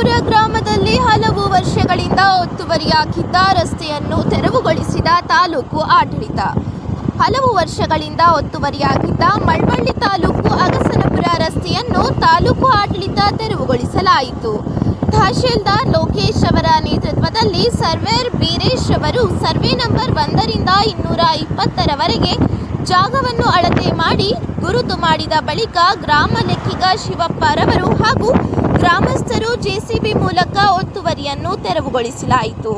ಅಗಸನಪುರ ಗ್ರಾಮದಲ್ಲಿ ಹಲವು ವರ್ಷಗಳಿಂದ ಒತ್ತುವರಿಯಾಗಿದ್ದ ರಸ್ತೆಯನ್ನು ತೆರವುಗೊಳಿಸಿದ ತಾಲೂಕು ಆಡಳಿತ. ಹಲವು ವರ್ಷಗಳಿಂದ ಒತ್ತುವರಿಯಾಗಿದ್ದ ಮಳವಳ್ಳಿ ತಾಲೂಕು ಅಗಸನಪುರ ರಸ್ತೆಯನ್ನು ತಾಲೂಕು ಆಡಳಿತ ತೆರವುಗೊಳಿಸಲಾಯಿತು. ತಹಶೀಲ್ದಾರ್ ಲೋಕೇಶ್ ಅವರ ನೇತೃತ್ವದಲ್ಲಿ ಸರ್ವೇರ್ ಬೀರೇಶ್ ಅವರು ಸರ್ವೆ ನಂಬರ್ ಒಂದರಿಂದ ಇನ್ನೂರ ಇಪ್ಪತ್ತರವರೆಗೆ ಜಾಗವನ್ನು ಅಳತೆ ಮಾಡಿ ಗುರುತು ಮಾಡಿದ ಬಳಿಕ ಗ್ರಾಮ ಲೆಕ್ಕಿಗ ಶಿವಪ್ಪರವರು ಹಾಗೂ ಗ್ರಾಮಸ್ಥರು ಜೆಸಿಬಿ ಮೂಲಕ ಒತ್ತುವರಿಯನ್ನು ತೆರವುಗೊಳಿಸಲಾಯಿತು.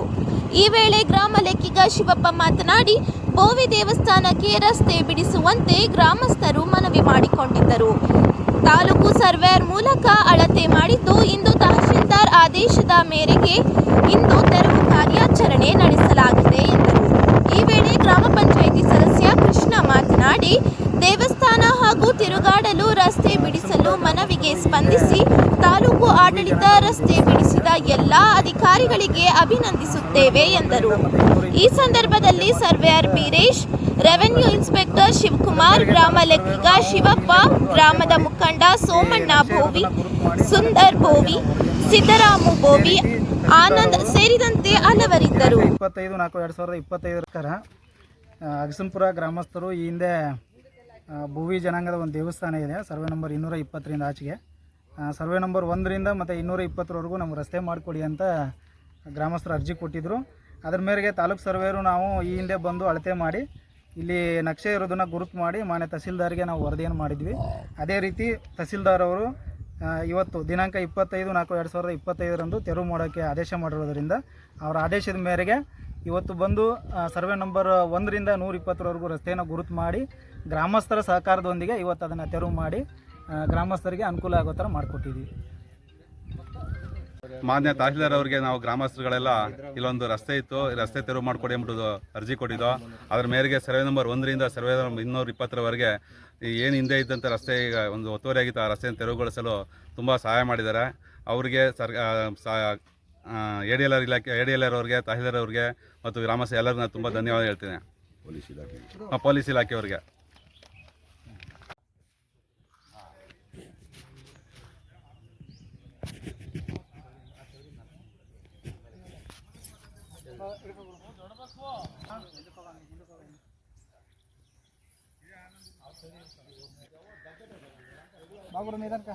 ಈ ವೇಳೆ ಗ್ರಾಮ ಲೆಕ್ಕಿಗ ಶಿವಪ್ಪ ಮಾತನಾಡಿ, ಬೋವಿ ದೇವಸ್ಥಾನಕ್ಕೆ ರಸ್ತೆ ಬಿಡಿಸುವಂತೆ ಗ್ರಾಮಸ್ಥರು ಮನವಿ ಮಾಡಿಕೊಂಡಿದ್ದರು. ತಾಲೂಕು ಸರ್ವೇರ್ ಮೂಲಕ ಅಳತೆ ಮಾಡಿದ್ದು ಇಂದು ತಹಶೀಲ್ದಾರ್ ಆದೇಶದ ಮೇರೆಗೆ ಇಂದು ತೆರವು ಕಾರ್ಯಾಚರಣೆ ನಡೆಸಲಾಗಿದೆ ಎಂದರು. ಈ ವೇಳೆ ಗ್ರಾಮ ಪಂಚಾಯಿತಿ ಸದಸ್ಯ ಕೃಷ್ಣ ಮಾತನಾಡಿ, ದೇವಸ್ಥಾನ ಹಾಗೂ ತಿರುಗಾಡಲು ರಸ್ತೆ ಬಿಡಿಸಲು ಮನವಿಗೆ ಸ್ಪಂದಿಸಿ ತಾಲೂಕು ಆಡಳಿತ ರಸ್ತೆ ಬಿಡಿಸಿದ ಎಲ್ಲ ಅಧಿಕಾರಿಗಳಿಗೆ ಅಭಿನಂದಿಸುತ್ತೇವೆ ಎಂದರು. ಈ ಸಂದರ್ಭದಲ್ಲಿ surveyor Beeresh revenue inspector Shivakumar, ಗ್ರಾಮ ಲೆಕ್ಕಿಗ ಶಿವಪ್ಪ, ಗ್ರಾಮದ ಮುಖಂಡ ಸೋಮಣ್ಣ ಭೋವಿ, ಸುಂದರ್ ಭೋವಿ, ಸಿದ್ದರಾಮು ಭೋವಿ, ಆನಂದ್ ಸೇರಿದಂತೆ ಹಲವರಿದ್ದರು. ಇಪ್ಪತ್ತೈದು ನಾಲ್ಕು ಎರಡು ಸಾವಿರದ ಇಪ್ಪತ್ತೈದರ ಕರ ಅಗಸಂಪುರ ಗ್ರಾಮಸ್ಥರು ಈ ಹಿಂದೆ ಭೂವಿ ಜನಾಂಗದ ಒಂದು ದೇವಸ್ಥಾನ ಇದೆ, ಸರ್ವೆ ನಂಬರ್ ಇನ್ನೂರ ಇಪ್ಪತ್ತರಿಂದ ಆಚೆಗೆ. ಸರ್ವೆ ನಂಬರ್ ಒಂದರಿಂದ ಮತ್ತು ಇನ್ನೂರ ಇಪ್ಪತ್ತರವರೆಗೂ ನಮ್ಗೆ ರಸ್ತೆ ಮಾಡಿಕೊಡಿ ಅಂತ ಗ್ರಾಮಸ್ಥರು ಅರ್ಜಿ ಕೊಟ್ಟಿದ್ದರು ಅದ್ರ ಮೇರೆಗೆ ತಾಲೂಕು ಸರ್ವೇರು ನಾವು ಈ ಹಿಂದೆ ಬಂದು ಅಳತೆ ಮಾಡಿ, ಇಲ್ಲಿ ನಕ್ಷೆ ಇರೋದನ್ನು ಗುರುತು ಮಾಡಿ ಮಾನ್ಯ ತಹಸೀಲ್ದಾರ್ಗೆ ನಾವು ವರದಿಯನ್ನು ಮಾಡಿದ್ವಿ. ಅದೇ ರೀತಿ ತಹಸೀಲ್ದಾರ್ ಅವರು ಇವತ್ತು ದಿನಾಂಕ ಇಪ್ಪತ್ತೈದು ನಾಲ್ಕು ಎರಡು ಸಾವಿರದ ಇಪ್ಪತ್ತೈದರಂದು ತೆರವು ಮಾಡೋಕ್ಕೆ ಆದೇಶ ಮಾಡಿರೋದರಿಂದ ಅವರ ಆದೇಶದ ಮೇರೆಗೆ ಇವತ್ತು ಬಂದು ಸರ್ವೆ ನಂಬರ್ ಒಂದರಿಂದ ನೂರ ಇಪ್ಪತ್ತರವರೆಗೂ ರಸ್ತೆಯನ್ನು ಗುರುತು ಮಾಡಿ, ಗ್ರಾಮಸ್ಥರ ಸಹಕಾರದೊಂದಿಗೆ ಇವತ್ತು ಅದನ್ನು ತೆರವು ಮಾಡಿ ಗ್ರಾಮಸ್ಥರಿಗೆ ಅನುಕೂಲ ಆಗೋ ಥರ ಮಾಡಿಕೊಟ್ಟಿದ್ದೀವಿ. ಮಾನ್ಯ ತಹಶೀಲ್ದಾರ್ ಅವರಿಗೆ ನಾವು ಗ್ರಾಮಸ್ಥರುಗಳೆಲ್ಲ ಇಲ್ಲೊಂದು ರಸ್ತೆ ಇತ್ತು ಈ ರಸ್ತೆ ತೆರವು ಮಾಡಿಕೊಡಿ ಎಂಬುದು ಅರ್ಜಿ ಕೊಟ್ಟಿದ್ದು. ಅದರ ಮೇರೆಗೆ ಸರ್ವೆ ನಂಬರ್ ಒಂದರಿಂದ ಸರ್ವೆ ನಂಬರ್ ಇನ್ನೂರ ಇಪ್ಪತ್ತರವರೆಗೆ ಏನು ಹಿಂದೆ ಇದ್ದಂಥ ರಸ್ತೆ ಈಗ ಒಂದು ಒತ್ತುವರಿಯಾಗಿತ್ತು ಆ ರಸ್ತೆಯನ್ನು ತೆರವುಗೊಳಿಸಲು ತುಂಬ ಸಹಾಯ ಮಾಡಿದ್ದಾರೆ. ಅವರಿಗೆ sir A D L R ಇಲಾಖೆ ಎ ಡಿ ಎಲ್ ಆರ್ ಅವ್ರಿಗೆ ತಹಶೀಲ್ದಾರ್ ಅವ್ರಿಗೆ ಮತ್ತು ಗ್ರಾಮಸ್ಥ ಎಲ್ಲರಿಗೂ ನಾನು ತುಂಬ ಧನ್ಯವಾದ ಹೇಳ್ತೀನಿ. ಹಾಂ, ಪೊಲೀಸ್ ಇಲಾಖೆಯವರಿಗೆ మా బాగుంది దానికా